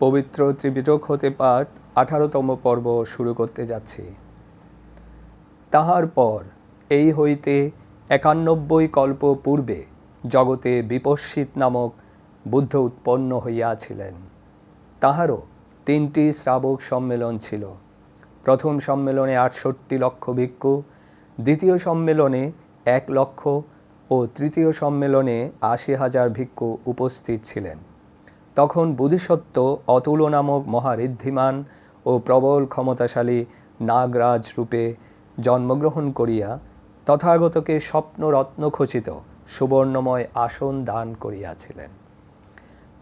পবিত্র ত্রিপিটক হতে পাঠ আঠারোতম পর্ব শুরু করতে যাচ্ছি। তাহার পর এই হইতে একানব্বই কল্প পূর্বে জগতে বিপস্মিত নামক বুদ্ধ উৎপন্ন হইয়াছিলেন। তাহারও তিনটি শ্রাবক সম্মেলন ছিল। প্রথম সম্মেলনে আটষট্টি লক্ষ ভিক্ষু, দ্বিতীয় সম্মেলনে এক লক্ষ ও তৃতীয় সম্মেলনে আশি হাজার ভিক্ষু উপস্থিত ছিলেন। তখন বুধিসত্ত্ব অতুল নামক মহারিদ্ধিমান ও প্রবল ক্ষমতাশালী নাগরাজ রূপে জন্মগ্রহণ করিয়া তথাগতকে স্বপ্ন রত্নখচিত সুবর্ণময় আসন দান করিয়াছিলেন।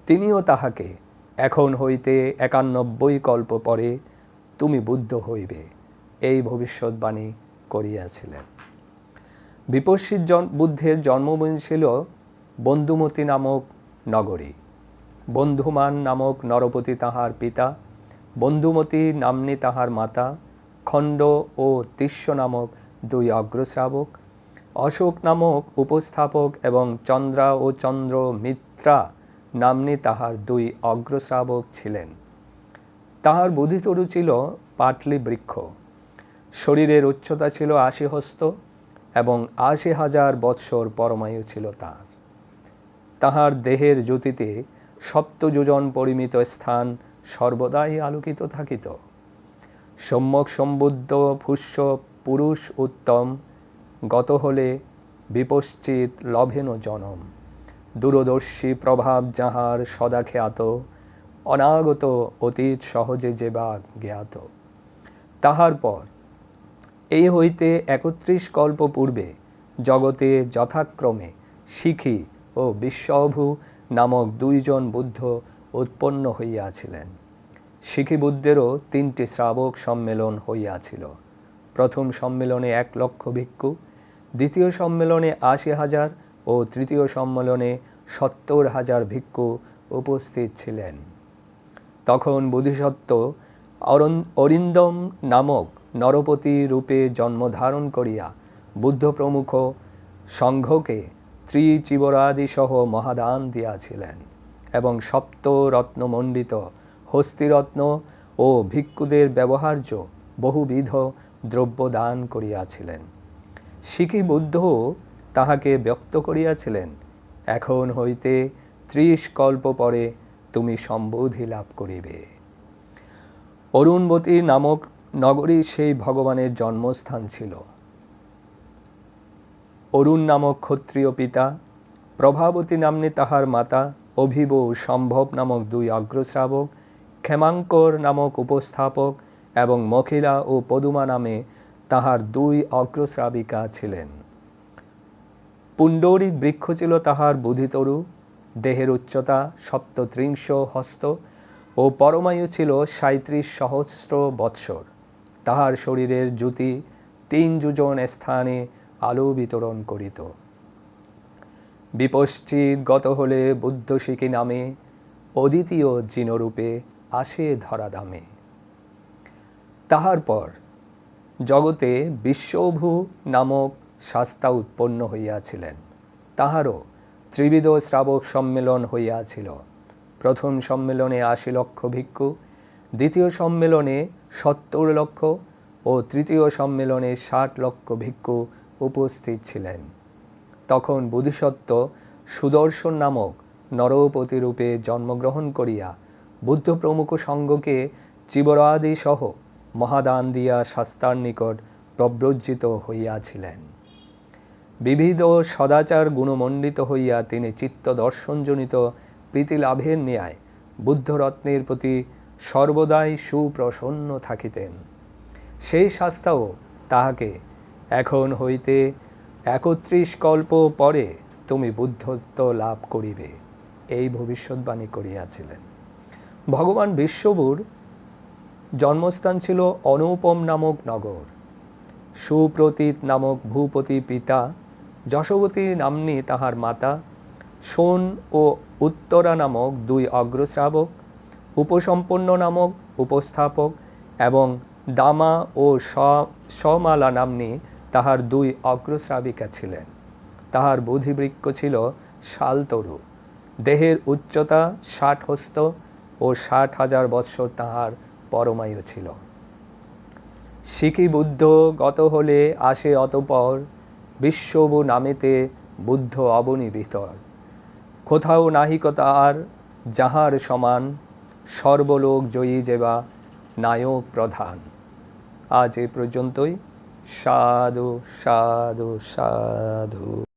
তিনিও তাহাকে এখন হইতে একানব্বই কল্প পরে তুমি বুদ্ধ হইবে, এই ভবিষ্যৎবাণী করিয়াছিলেন। বিপস্সিত বুদ্ধের জন্মভূমি ছিল বন্ধুমতী নামক নগরী। বন্ধুমান নামক নরপতি তাহার পিতা, বন্ধুমতী নামনি তাহার মাতা, খণ্ড ও তিস্য নামক দুই অগ্রশ্রাবক, অশোক নামক উপস্থাপক এবং চন্দ্রা ও চন্দ্র মিত্রা নামনি তাহার দুই অগ্রশ্রাবক ছিলেন। তাহার বুধিতরু ছিল পাটলি বৃক্ষ শরীরের উচ্চতা ছিল আশি হস্ত এবং আশি হাজার বৎসর পরমায়ু ছিল তার। তাহার দেহের জ্যোতিতে সপ্তযোজন পরিমিত স্থান সর্বদাই আলোকিত থাকিত। সম্যক সম্বুদ্ধ ফুস্য পুরুষ উত্তম, গত হলে বিপশ্চিত লভেন জনম। দূরদর্শী প্রভাব যাহার সদা খ্যাত অনাগত অতীত সহজে যে বা জ্ঞাত। তাহার পর, এই হইতে একত্রিশ কল্প পূর্বে জগতে যথাক্রমে শিখি ও বিশ্বভু নামক দুইজন বুদ্ধ উৎপন্ন হইয়াছিলেন। শিখি বুদ্ধেরও তিনটি শ্রাবক সম্মেলন হইয়াছিল। প্রথম সম্মেলনে এক লক্ষ ভিক্ষু, দ্বিতীয় সম্মেলনে আশি হাজার ও তৃতীয় সম্মেলনে সত্তর হাজার ভিক্ষু উপস্থিত ছিলেন। তখন বোধিসত্ত্ব অরিন্দম নামক নরপতি রূপে জন্মধারণ করিয়া বুদ্ধ প্রমুখ সংঘকে ত্রিচিবরাদি সহ মহাদান দিয়াছিলেন এবং সপ্ত রত্নমণ্ডিত হস্তিরত্ন ও ভিক্ষুদের ব্যবহার্য বহুবিধ দ্রব্য দান করিয়াছিলেন। শিখি বুদ্ধ তাহাকে ব্যক্ত করিয়াছিলেন, এখন হইতে ত্রিশ কল্প পরে তুমি সম্বোধি লাভ করিবে। অরুণবতী নামক নগরী সেই ভগবানের জন্মস্থান ছিল। অরুণ নামক ক্ষত্রিয় পিতা, প্রভাবতী নামনি তাহার মাতা, অভিব সম্ভব নামক দুই অগ্রশ্রাবক, ক্ষেমাঙ্কর নামক উপস্থাপক এবং মখিলা ও পদুমা নামে তাহার দুই অগ্রশ্রাবিকা ছিলেন। পুণ্ডরিক বৃক্ষ ছিল তাহার বুধিতরু, দেহের উচ্চতা সপ্তত্রিংশ হস্ত ও পরমায়ু ছিল সাঁত্রিশ সহস্র বৎসর। তাহার শরীরের জ্যোতি তিন যোজন স্থানে আলো বিতরণ করিত। বিপশ্চিত গত হলে বুদ্ধ শিখি নামে, অদ্বিতীয় জিনরূপে আসে ধরা দামে তাহার পর জগতে বিশ্বভূ নামক শাস্তা উৎপন্ন হইয়াছিলেন। তাহারও ত্রিবিধ শ্রাবক সম্মেলন হইয়াছিল। প্রথম সম্মেলনে আশি লক্ষ ভিক্ষু, দ্বিতীয় সম্মেলনে সত্তর লক্ষ ও তৃতীয় সম্মেলনে ষাট লক্ষ ভিক্ষু উপস্থিত ছিলেন। তখন বোধিসত্ত্ব সুদর্শন নামক নরপতি রূপে জন্মগ্রহণ করিয়া বুদ্ধ প্রমুখ সঙ্গকে চিবরাদি সহ মহাদান দিয়া শাস্তার নিকট প্রব্রজ্জিত হইয়াছিলেন। বিবিধ সদাচার গুণমণ্ডিত হইয়া তিনি চিত্ত দর্শনজনিত প্রীতি লাভের ন্যায় বুদ্ধরত্নের প্রতি সর্বদাই সুপ্রসন্ন থাকিতেন। সেই শাস্তাও তাহাকে এখন হইতে একত্রিশ কল্প পরে তুমি বুদ্ধত্ব লাভ করিবে। এই ভবিষ্যৎবাণী করিয়াছিলেন। ভগবান বিশ্ববুর জন্মস্থান ছিল অনুপম নামক নগর। সুপ্রতীত নামক ভূপতি পিতা যশবতী নাম্নী তাহার মাতা, সোন ও উত্তরা নামক দুই অগ্রশ্রাবক, উপসম্পন্ন নামক উপস্থাপক এবং দামা ও সমালা নাম্নী তাহার দুই অগ্রশ্রাবিকা ছিলেন। তাহার বুধিবৃক্ষ ছিল শালতরু। দেহের উচ্চতা ষাট হস্ত ও ষাট হাজার বৎসর তাহার পরমায়ু ছিল। শিখি বুদ্ধ গত হলে আসে অতপর বিশ্ববু নামেতে বুদ্ধ অবনী ভিতর কোথাও নাহিক তাহার যাহার সমান সর্বলোক জয়ী যেবা নায়ক প্রধান। আজ এ পর্যন্তই। সাধু সাধু সাধু।